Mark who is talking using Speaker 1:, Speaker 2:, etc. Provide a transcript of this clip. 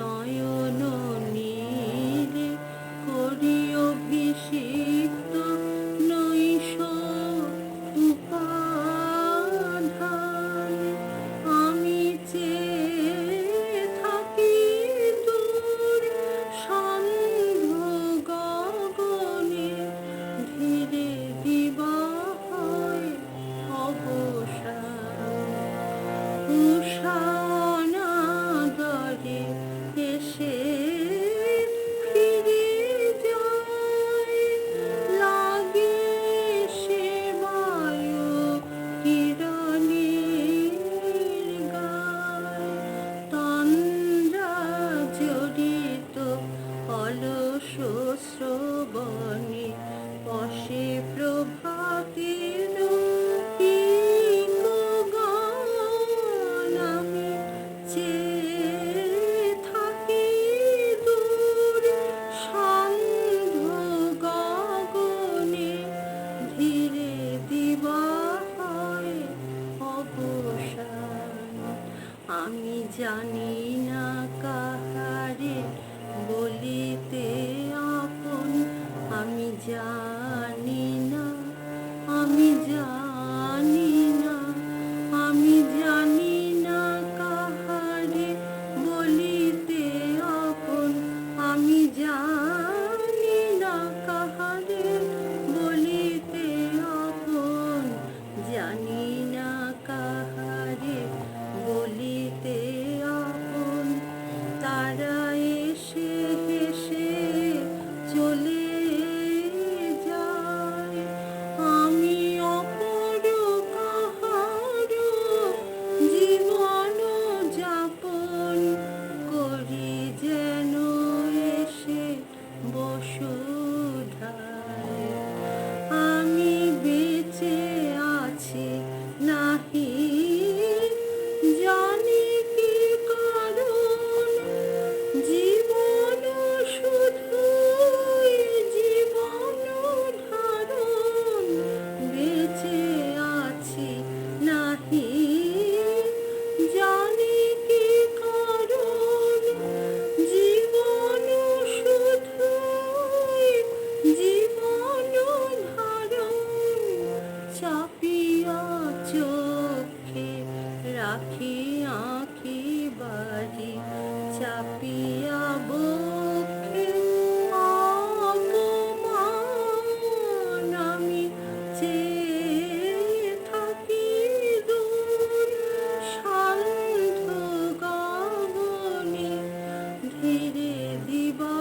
Speaker 1: নয়ন নীলে করি অভিষিক্ত, নৈশ উপাধান আমি চে থাকি দূর সন্ধ গগনে, ধীরে দিবা হয় অবসান উষা আমি জানি না কাহারে বলিতে আপন আমি জানি বসুধায় আঁখি বাড়ি চাপিয়া বক্ষে অপমান আমি চেয়ে থাকি দূর শান্ত গগনে ধীরে দিবা